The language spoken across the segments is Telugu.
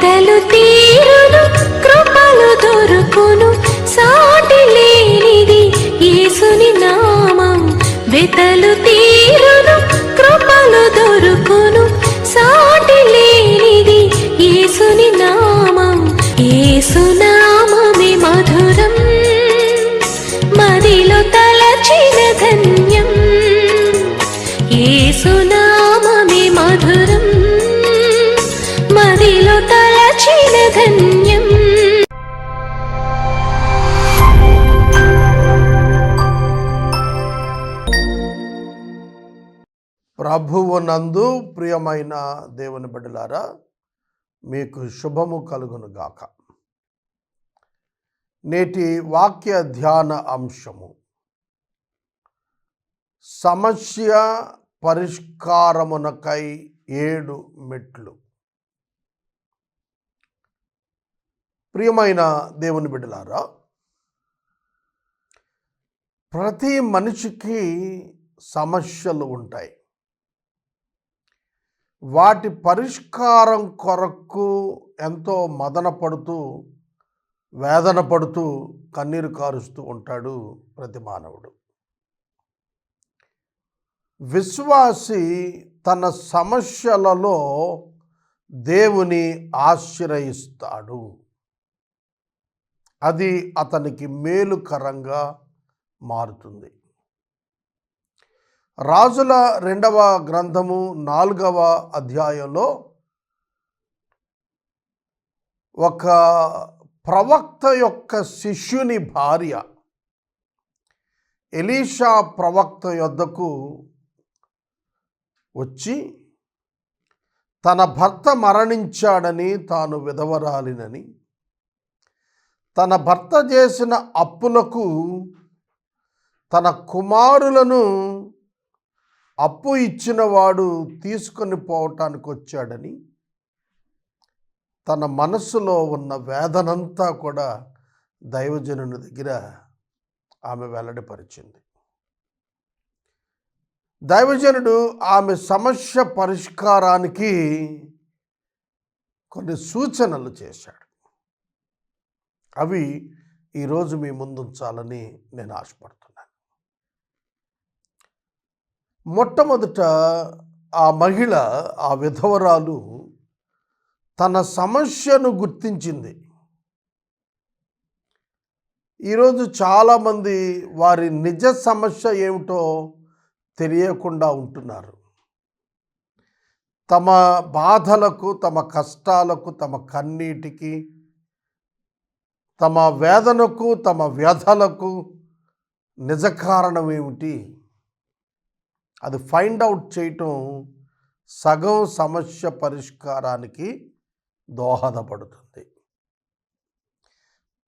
వెతలు తీరును కృపలు దొరుకును సాటి లేనిది యేసుని నామం. వెతలు తీరును కృపలు దొరుకు ప్రభువు నందు ప్రియమైన దేవుని బిడ్డలారా మీకు శుభము కలుగును గాక. నేటి వాక్య ధ్యాన అంశము. సమస్య పరిష్కారమునకై ఏడు మెట్లు. ప్రియమైన దేవుని బిడ్డలారా ప్రతి మనిషికి సమస్యలు ఉంటాయి. వాటి పరిష్కారం కొరకు ఎంతో మదన పడుతూ వేదన పడుతూ కన్నీరు కారుస్తూ ఉంటాడు ప్రతి మానవుడు. విశ్వాసి తన సమస్యలలో దేవుని ఆశ్రయిస్తాడు. అది అతనికి మేలుకరంగా మారుతుంది. రాజుల రెండవ గ్రంథము నాలుగవ అధ్యాయంలో ఒక ప్రవక్త యొక్క శిష్యుని భార్య ఎలీషా ప్రవక్త యొద్దకు వచ్చి తన భర్త మరణించాడని తాను విధవరాలినని తన భర్త చేసిన అప్పులకు తన కుమారులను అప్పు ఇచ్చిన వాడు తీసుకొని పోవటానికి వచ్చాడని తన మనస్సులో ఉన్న వేదనంతా కూడా దైవజనుని దగ్గర ఆమె వెల్లడిపరిచింది. దైవజనుడు ఆమె సమస్య పరిష్కారానికి కొన్ని సూచనలు చేశాడు. అవి ఈరోజు మీ ముందుంచాలని నేను ఆశపడుతున్నాను. మొట్టమొదట ఆ మహిళ ఆ విధవరాలు తన సమస్యను గుర్తించింది. ఈరోజు చాలామంది వారి నిజ సమస్య ఏమిటో తెలియకుండా ఉంటున్నారు. తమ బాధలకు తమ కష్టాలకు తమ కన్నీటికి తమ వేదనకు తమ వ్యధలకు నిజ కారణం ఏమిటి? అది ఫైండ్ అవుట్ చేయటం సగం సమస్య పరిష్కారానికి దోహదపడుతుంది.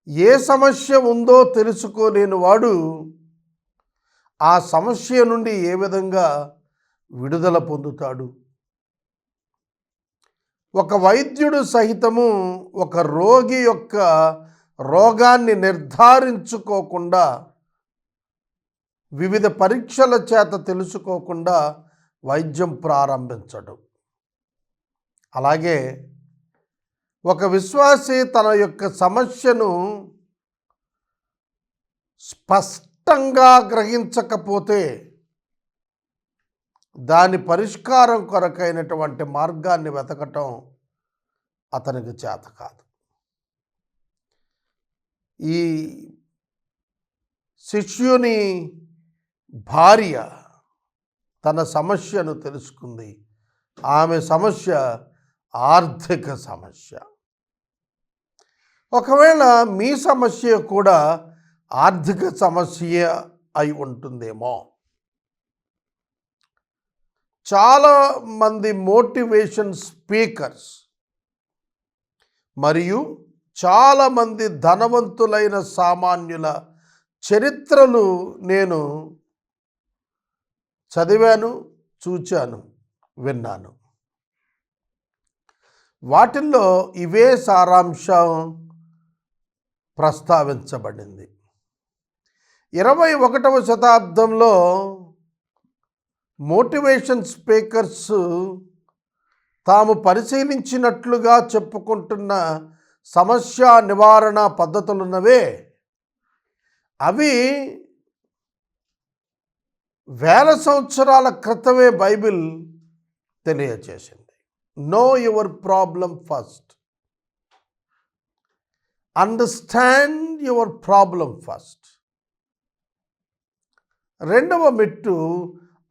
ఏ సమస్య ఉందో తెలుసుకోలేని వాడు ఆ సమస్య నుండి ఏ విధంగా విడుదల పొందుతాడు? ఒక వైద్యుడు సహితము ఒక రోగి యొక్క రోగాన్ని నిర్ధారించుకోకుండా వివిధ పరీక్షల చేత తెలుసుకోకుండా వైద్యం ప్రారంభించడు. అలాగే ఒక విశ్వాసి తన యొక్క సమస్యను స్పష్టంగా గ్రహించకపోతే దాని పరిష్కారం కొరకైనటువంటి మార్గాన్ని వెతకటం అతనికి చేత కాదు. ఈ శిష్యుని భార్య తన సమస్యను తెలుసుకుంది. ఆమె సమస్య ఆర్థిక సమస్య. ఒకవేళ మీ సమస్య కూడా ఆర్థిక సమస్య అయి ఉంటుందేమో. చాలా మంది మోటివేషన్ స్పీకర్స్ మరియు చాలామంది ధనవంతులైన సామాన్యుల చరిత్రలు నేను చదివాను చూచాను విన్నాను. వాటిల్లో ఇవే సారాంశం ప్రస్తావించబడింది. ఇరవై ఒకటవ శతాబ్దంలో మోటివేషన్ స్పీకర్స్ తాము పరిశీలించినట్లుగా చెప్పుకుంటున్న సమస్య నివారణ పద్ధతులున్నవే. అవి వేల సంవత్సరాల క్రితమే బైబిల్ తెలియచేసింది know your problem first understand your problem first రెండవ మెట్టు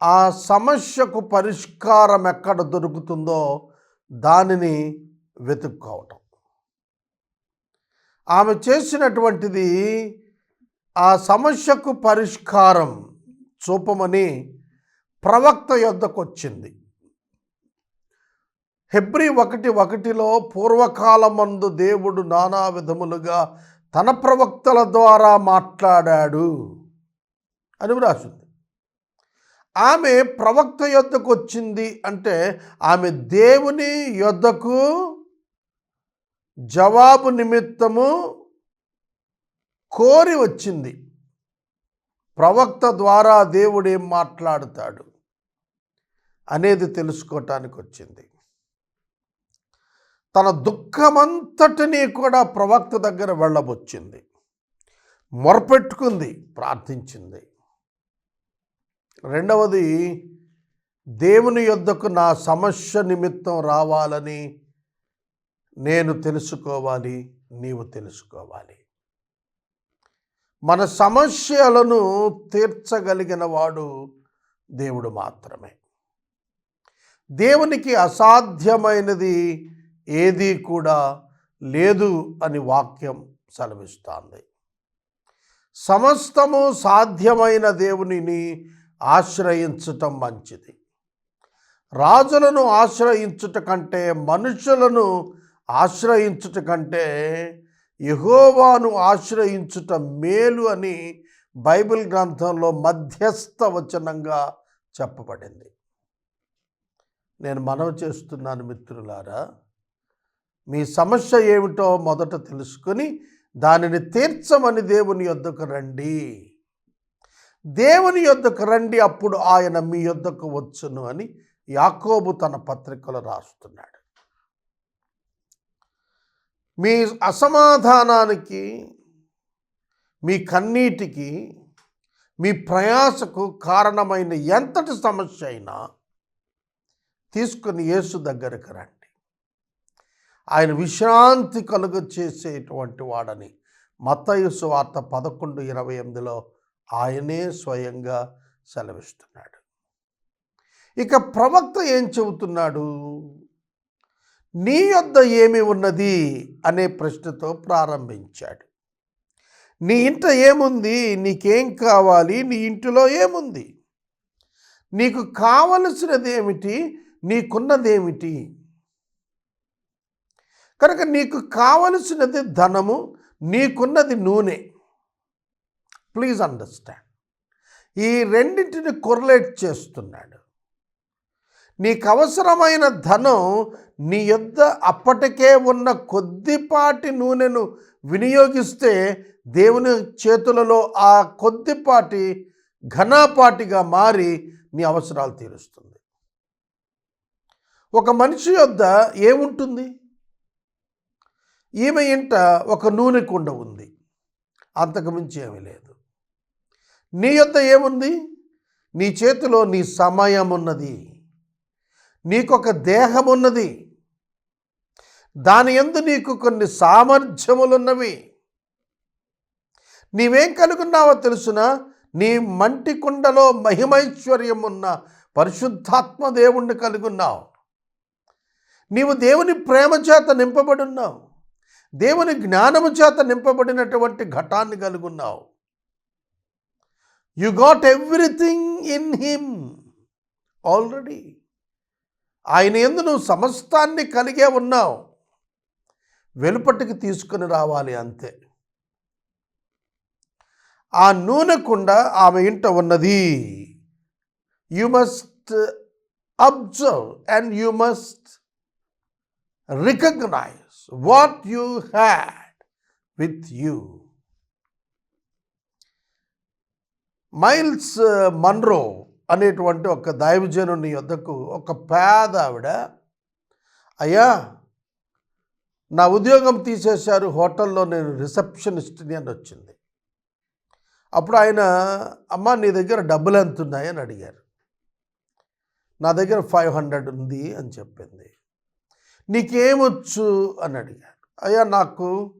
ఆ సమస్యకు పరిష్కారం ఎక్కడ దొరుకుతుందో దానిని వెతుక్కోవటం. ఆమె చేసినటువంటిది ఆ సమస్యకు పరిష్కారం చూపమని ప్రవక్త యొద్దకు వచ్చింది హెబ్రి ఒకటి ఒకటిలో పూర్వకాలమందు దేవుడు నానా విధములుగా తన ప్రవక్తల ద్వారా మాట్లాడాడు అని వ్రాసింది. ఆమె ప్రవక్త యొద్దకు వచ్చింది అంటే ఆమె దేవుని యొద్దకు జవాబు నిమిత్తము కోరి వచ్చింది. ప్రవక్త ద్వారా దేవుడు ఏం మాట్లాడుతాడు అనేది తెలుసుకోవటానికి వచ్చింది. తన దుఃఖమంతటినీ కూడా ప్రవక్త దగ్గర వెళ్ళబొచ్చింది. మొరపెట్టుకుంది ప్రార్థించింది. రెండవది దేవుని యొద్దకు నా సమస్య నిమిత్తం రావాలని నేను తెలుసుకోవాలి నీవు తెలుసుకోవాలి. మన సమస్యలను తీర్చగలిగిన వాడు దేవుడు మాత్రమే. దేవునికి అసాధ్యమైనది ఏదీ కూడా లేదు అని వాక్యం సెలవిస్తోంది. సమస్తము సాధ్యమైన దేవునిని ఆశ్రయించటం మంచిది. రాజులను ఆశ్రయించుట కంటే మనుషులను ఆశ్రయించుట కంటే యహోవాను ఆశ్రయించుట మేలు అని బైబిల్ గ్రంథంలో మధ్యస్థ వచనంగా చెప్పబడింది. నేను మనవి చేస్తున్నాను మిత్రులారా మీ సమస్య ఏమిటో మొదట తెలుసుకొని దానిని తీర్చమని దేవుని యొద్దకు రండి. దేవుని యొద్దకు రండి అప్పుడు ఆయన మీ యొద్దకు వచ్చును అని యాకోబు తన పత్రికలో రాస్తున్నాడు. మీ అసమాధానానికి మీ కన్నీటికి మీ ప్రయాసకు కారణమైన ఎంతటి సమస్య అయినా తీసుకుని యేసు దగ్గరకు రండి. ఆయన విశ్రాంతి కలుగ చేసేటువంటి వాడని మతయుసు వార్త పదకొండు ఇరవై ఎనిమిదిలో ఆయనే స్వయంగా సెలవిస్తున్నాడు. ఇక ప్రవక్త ఏం చెబుతున్నాడు? నీ యొద్ద ఏమి ఉన్నది? అనే ప్రశ్నతో ప్రారంభించాడు. నీ ఇంట ఏముంది? నీకేం కావాలి? నీ ఇంటిలో ఏముంది? నీకు కావలసినది ఏమిటి నీకున్నదేమిటి? కనుక నీకు కావలసినది ధనము నీకున్నది నూనె. Please understand. ఈ రెండింటిని కొరలేట్ చేస్తున్నాడు. నీకు అవసరమైన ధనం నీ యొద్ద అప్పటికే ఉన్న కొద్దిపాటి నూనెను వినియోగిస్తే దేవుని చేతులలో ఆ కొద్దిపాటి ఘనాపాటిగా మారి నీ అవసరాలు తీరుస్తుంది. ఒక మనిషి యొద్ద ఏముంటుంది? ఈమె ఇంట ఒక నూనె కుండ ఉంది. అంతకుమించి ఏమీ లేదు. నీ యొద్ద ఏముంది? నీ చేతిలో నీ సమయం ఉన్నది నీకొక దేహం ఉన్నది దాని ఎందు నీకు కొన్ని సామర్థ్యములున్నవి. నీవేం కలుగున్నావో తెలుసునా? నీ మంటి కుండలో మహిమైశ్వర్యం ఉన్న పరిశుద్ధాత్మ దేవుణ్ణి కలుగున్నావు. నీవు దేవుని ప్రేమ చేత నింపబడున్నావు. దేవుని జ్ఞానము చేత నింపబడినటువంటి ఘటాన్ని కలుగున్నావు. You got everything in him already. ఆయన ఎందు నువ్వు సమస్తాన్ని కలిగే ఉన్నావు. వెలుపటికి తీసుకుని రావాలి అంతే. ఆ నూనె కుండ ఆమె ఇంట ఉన్నది. You must observe and you must recognize what you had with you Myles Munroe అనేటువంటి ఒక దైవజనుని యొద్దకు ఒక పేద ఆవిడ అయ్యా నా ఉద్యోగం తీసేశారు హోటల్లో నేను రిసెప్షనిస్ట్ని అని వచ్చింది. అప్పుడు ఆయన అమ్మ నీ దగ్గర డబ్బులు ఎంత ఉన్నాయి? అని అడిగారు. నా దగ్గర ఫైవ్ హండ్రెడ్ ఉంది అని చెప్పింది. నీకేమొచ్చు? అని అడిగారు. అయ్యా నాకు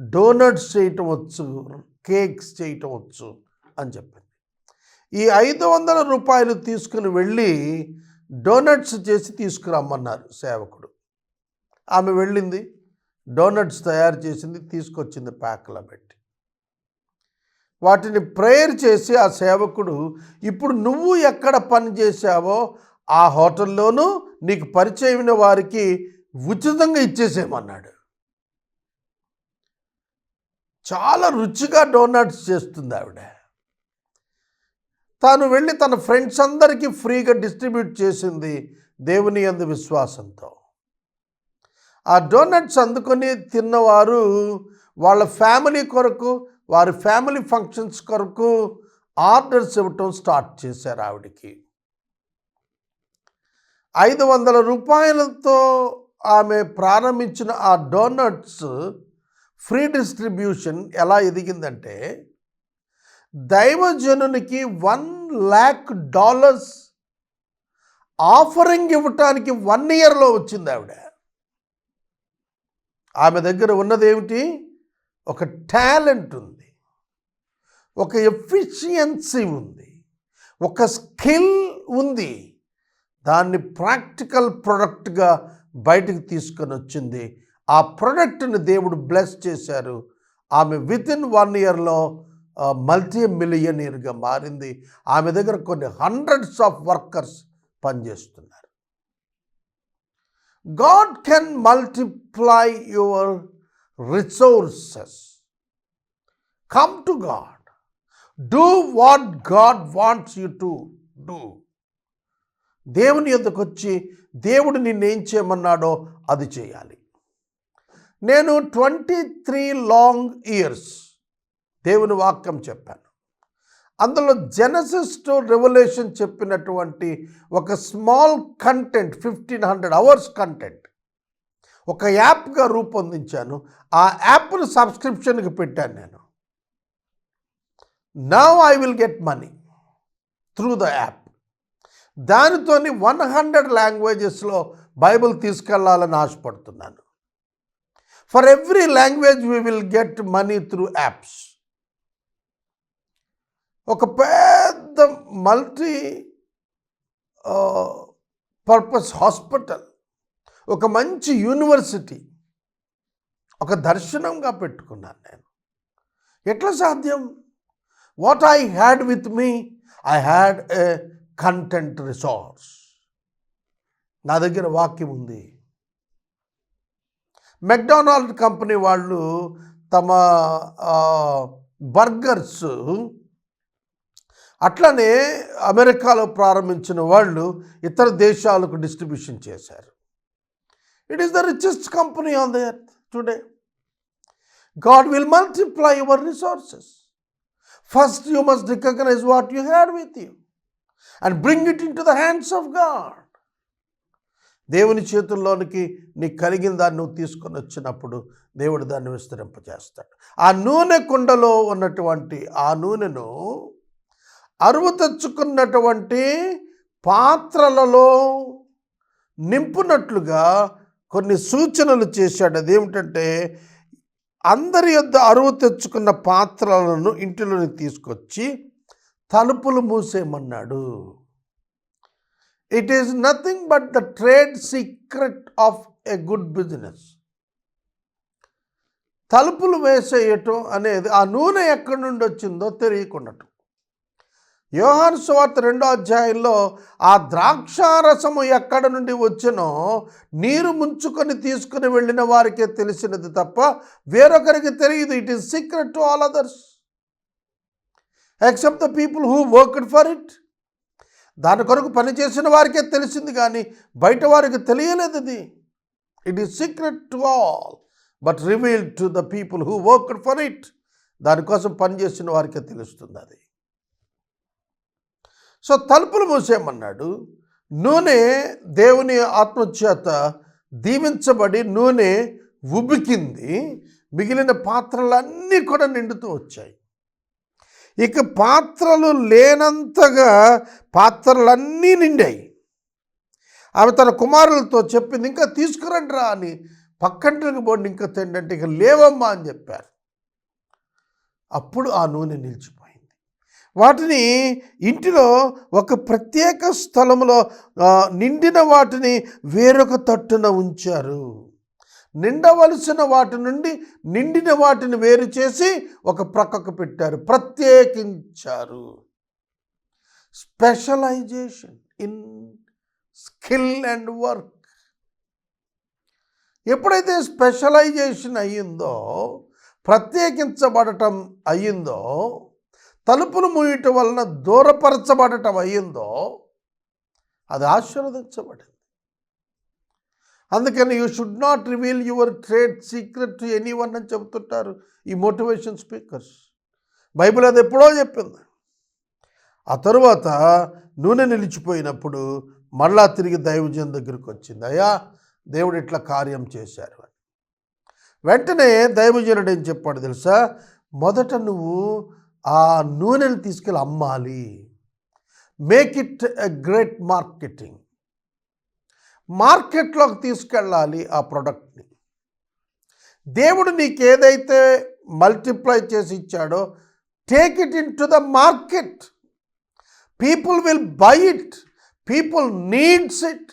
డోనట్స్ చేయటం వచ్చు కేక్స్ చేయటం వచ్చు అని చెప్పింది. ఈ ఐదు వందల రూపాయలు తీసుకుని వెళ్ళి డోనట్స్ చేసి తీసుకురమ్మన్నారు సేవకుడు. ఆమె వెళ్ళింది డోనట్స్ తయారు చేసింది తీసుకొచ్చింది ప్యాక్లో పెట్టి. వాటిని ప్రేయర్ చేసి ఆ సేవకుడు ఇప్పుడు నువ్వు ఎక్కడ పని చేశావో ఆ హోటల్లోనూ నీకు పరిచయమైన వారికి ఉచితంగా ఇచ్చేసేయమన్నాడు. చాలా రుచిగా డోనట్స్ చేస్తుంది ఆవిడ. తాను వెళ్ళి తన ఫ్రెండ్స్ అందరికీ ఫ్రీగా డిస్ట్రిబ్యూట్ చేసింది దేవుని అందు విశ్వాసంతో. ఆ డోనట్స్ అందుకొని తిన్నవారు వాళ్ళ ఫ్యామిలీ కొరకు వారి ఫ్యామిలీ ఫంక్షన్స్ కొరకు ఆర్డర్స్ ఇవ్వటం స్టార్ట్ చేశారు ఆవిడకి. ఐదు వందల రూపాయలతో ఆమె ప్రారంభించిన ఆ డోనట్స్ ఫ్రీ డిస్ట్రిబ్యూషన్ ఎలా ఎదిగిందంటే దైవజనునికి వన్ ల్యాక్ డాలర్స్ ఆఫరింగ్ ఇవ్వటానికి వన్ ఇయర్లో వచ్చింది ఆవిడ. ఆమె దగ్గర ఉన్నది ఏమిటి? ఒక టాలెంట్ ఉంది. ఒక ఎఫిషియన్సీ ఉంది. ఒక స్కిల్ ఉంది. దాన్ని ప్రాక్టికల్ ప్రొడక్ట్గా బయటకు తీసుకొని వచ్చింది. ఆ ప్రొడక్ట్ని దేవుడు బ్లెస్ చేశారు. ఆమె విత్ ఇన్ వన్ ఇయర్లో మల్టీ మిలియనీర్గా మారింది. ఆమె దగ్గర కొన్ని హండ్రెడ్స్ ఆఫ్ వర్కర్స్ పనిచేస్తున్నారు. God can multiply your resources. Come to God. Do what God wants you to do. దేవుని యొద్దకు వచ్చి దేవుడు నిన్నేం చేయమన్నాడో అది చేయాలి. నేను ట్వంటీ త్రీ లాంగ్ ఇయర్స్ దేవుని వాక్యం చెప్పాను. అందులో జెనసిస్ టు రెవల్యూషన్ చెప్పినటువంటి ఒక small content fifteen hundred hours content ఒక యాప్గా రూపొందించాను. ఆ యాప్ను సబ్స్క్రిప్షన్కి పెట్టాను నేను. Now I will get money through the app దానితోని one hundred లాంగ్వేజెస్లో బైబిల్ తీసుకెళ్ళాలని ఆశపడుతున్నాను. For every language we will get money through apps ఒక పెద్ద మల్టీ పర్పస్ హాస్పిటల్ ఒక మంచి యూనివర్సిటీ ఒక దర్శనంగా పెట్టుకున్నాను నేను. ఎట్లా సాధ్యం? What I had with me I had a content resource నా దగ్గర వాక్యం ఉంది. మెక్డొనాల్డ్ కంపెనీ వాళ్ళు తమ బర్గర్స్ అట్లనే అమెరికాలో ప్రారంభించిన వాళ్ళు ఇతర దేశాలకు డిస్ట్రిబ్యూషన్ చేశారు. It is the richest company on the earth today God will multiply your resources first you must recognise what you had with you and bring it in to the hands of God దేవుని చేతుల్లోనికి నీకు కలిగిన దాన్ని నువ్వు తీసుకొని వచ్చినప్పుడు దేవుడు దాన్ని విస్తరింపజేస్తాడు. ఆ నూనె కుండలో ఉన్నటువంటి ఆ నూనెను అరువు తెచ్చుకున్నటువంటి పాత్రలలో నింపునట్లుగా కొన్ని సూచనలు చేశాడు. అదేమిటంటే అందరి యొద్ద అరువు తెచ్చుకున్న పాత్రలను ఇంటిలోకి తీసుకొచ్చి తలుపులు మూసేయమన్నాడు. It is nothing but the trade secret of a good business తలుపులు వేసేయటం అనేది ఆ నూనె ఎక్కడి నుండి వచ్చిందో తెలియకుండటం. యోహాను సువార్త రెండో అధ్యాయంలో ఆ ద్రాక్షారసము ఎక్కడ నుండి వచ్చినో నీరు ముంచుకొని తీసుకుని వెళ్ళిన వారికే తెలిసినది తప్ప వేరొకరికి తెలియదు. It is secret to all others except the people who worked for it దాని కొరకు పనిచేసిన వారికే తెలిసింది కానీ బయట వారికి తెలియలేదు ఇది it is secret to all but revealed to the people who worked for it దానికోసం పనిచేసిన వారికే తెలుస్తుంది అది. సో తలుపులు మూసేయమన్నాడు. నూనె దేవుని ఆత్మచేత దీవించబడి నూనె ఉబికింది. మిగిలిన పాత్రలన్నీ కూడా నిండుతూ వచ్చాయి. ఇక పాత్రలు లేనంతగా పాత్రలన్నీ నిండాయి. ఆమె తన కుమారులతో చెప్పింది ఇంకా తీసుకురండి రా అని పక్కంటికి పోండి ఇంకా తిండి అంటే ఇక లేవమ్మా అని చెప్పారు. అప్పుడు ఆ నూనె నిలిచిపోయింది. వాటిని ఇంటిలో ఒక ప్రత్యేక స్థలంలో నిండిన వాటిని వేరొక తట్టున ఉంచారు. నిండవలసిన వాటి నుండి నిండిన వాటిని వేరు చేసి ఒక ప్రక్కకు పెట్టారు. ప్రత్యేకించారు. Specialisation in skill and work. ఎప్పుడైతే స్పెషలైజేషన్ అయ్యిందో ప్రత్యేకించబడటం అయ్యిందో తలుపులు మూయటం వలన దూరపరచబడటం అయ్యిందో అది ఆశీర్వదించబడింది. అందుకని you should not reveal your trade secret to any one అని చెబుతుంటారు ఈ మోటివేషన్ స్పీకర్స్ బైబిల్ అది ఎప్పుడో చెప్పింది. ఆ తరువాత నూనె నిలిచిపోయినప్పుడు మళ్ళా తిరిగి దైవజన్ దగ్గరికి వచ్చింది. అయ్యా దేవుడు ఇట్లా కార్యం చేశారు అని. వెంటనే దైవజనుడు ఏం చెప్పాడు తెలుసా? మొదట నువ్వు ఆ నూనెను తీసుకెళ్ళి అమ్మాలి. Make it a great marketing మార్కెట్లోకి తీసుకెళ్ళాలి ఆ ప్రోడక్ట్ని. దేవుడు నీకు ఏదైతే మల్టిప్లై చేసి ఇచ్చాడో take it in to the market people will buy it people needs it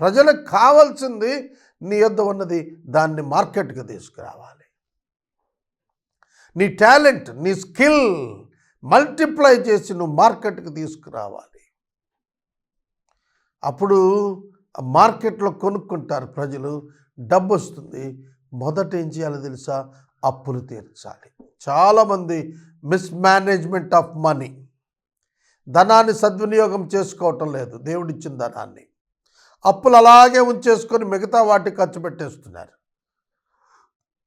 ప్రజలకు కావాల్సింది నీ యొద్ద ఉన్నది దాన్ని మార్కెట్కి తీసుకురావాలి. నీ టాలెంట్ నీ స్కిల్ మల్టిప్లై చేసి నువ్వు మార్కెట్కి తీసుకురావాలి. అప్పుడు మార్కెట్లో కొనుక్కుంటారు ప్రజలు డబ్బు వస్తుంది మొదట ఏం చేయాలో తెలుసా? అప్పులు తీర్చాలి. చాలామంది మిస్మేనేజ్మెంట్ ఆఫ్ మనీ ధనాన్ని సద్వినియోగం చేసుకోవటం లేదు. దేవుడిచ్చిన ధనాన్ని. అప్పులు అలాగే ఉంచేసుకొని మిగతా వాటికి ఖర్చు పెట్టేస్తున్నారు.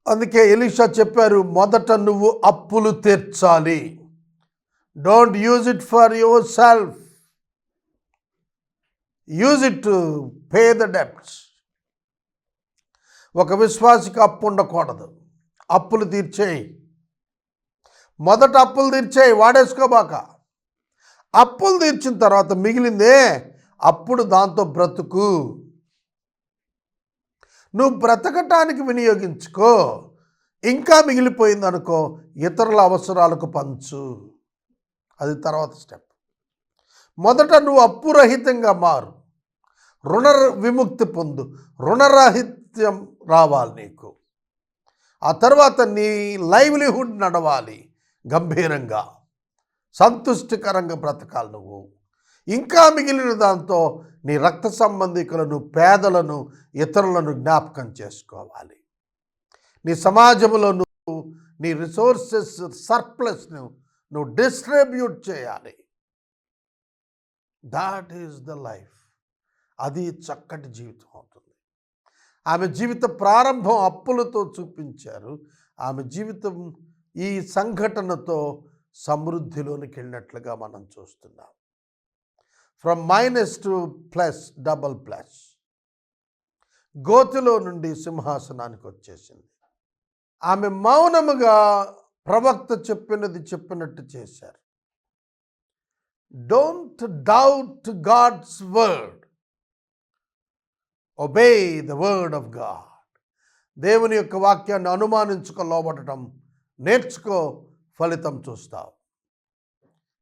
అందుకే ఎలీషా చెప్పారు మొదట నువ్వు అప్పులు తీర్చాలి. Don't use it for yourself use it to pay the debts ఒక విశ్వాసికి అప్పు ఉండకూడదు. అప్పులు తీర్చేయి. మొదట అప్పులు తీర్చేయి వాడేసుకోబాక. అప్పులు తీర్చిన తర్వాత మిగిలిందే అప్పుడు దాంతో బ్రతుకు. నువ్వు బ్రతకటానికి వినియోగించుకో. ఇంకా మిగిలిపోయింది అనుకో ఇతరుల అవసరాలకు పంచు. అది తర్వాత స్టెప్. మొదట నువ్వు అప్పురహితంగా మారు. రుణ విముక్తి పొందు. రుణరాహిత్యం రావాలి నీకు. ఆ తర్వాత నీ లైవ్లీహుడ్ నడవాలి గంభీరంగా. సంతుష్టికరంగా బ్రతకాలి నువ్వు. ఇంకా మిగిలిన దాంతో నీ రక్త సంబంధికులను పేదలను ఇతరులను జ్ఞాపకం చేసుకోవాలి. నీ సమాజంలో నువ్వు నీ రిసోర్సెస్ సర్ప్లస్ను నువ్వు డిస్ట్రిబ్యూట్ చేయాలి. That is the life. అది చక్కటి జీవితం అవుతుంది. ఆమె జీవిత ప్రారంభం అప్పులతో చూపించారు. ఆమె జీవితం ఈ సంఘటనతో సమృద్ధిలోనికి వెళ్ళినట్లుగా మనం చూస్తున్నాం. From minus to plus double plus గోతిలో నుండి సింహాసనానికి వచ్చేసింది. ఆమె మౌనముగా ప్రవక్త చెప్పినది చెప్పినట్టు చేశారు. Don't doubt God's word obey the word of God దేవుని యొక్క వాక్యాన్ని అనుమానించుకో లోబడటం నేర్చుకో ఫలితం చూస్తావు.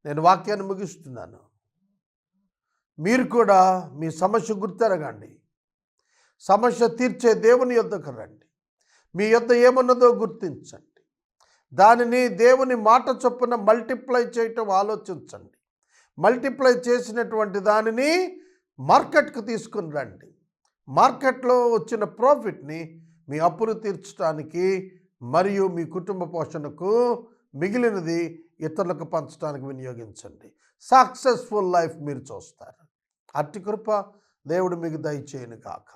నేను వాక్యాన్ని ముగిస్తున్నాను. మీరు కూడా మీ సమస్య గుర్తెరగండి. సమస్య తీర్చే దేవుని యొద్దకు రండి. మీ యొద్ద ఏమున్నదో గుర్తించండి. దానిని దేవుని మాట చొప్పున మల్టిప్లై చేయటం ఆలోచించండి. మల్టిప్లై చేసినటువంటి దానిని మార్కెట్కు తీసుకుని రండి. మార్కెట్లో వచ్చిన ప్రాఫిట్ని మీ అప్పులు తీర్చడానికి మరియు మీ కుటుంబ పోషణకు మిగిలినది ఇతరులకు పంచడానికి వినియోగించండి. సక్సెస్ఫుల్ లైఫ్ మీరు చూస్తారు. అట్టి కృప దేవుడు మీకు దయచేయను కాక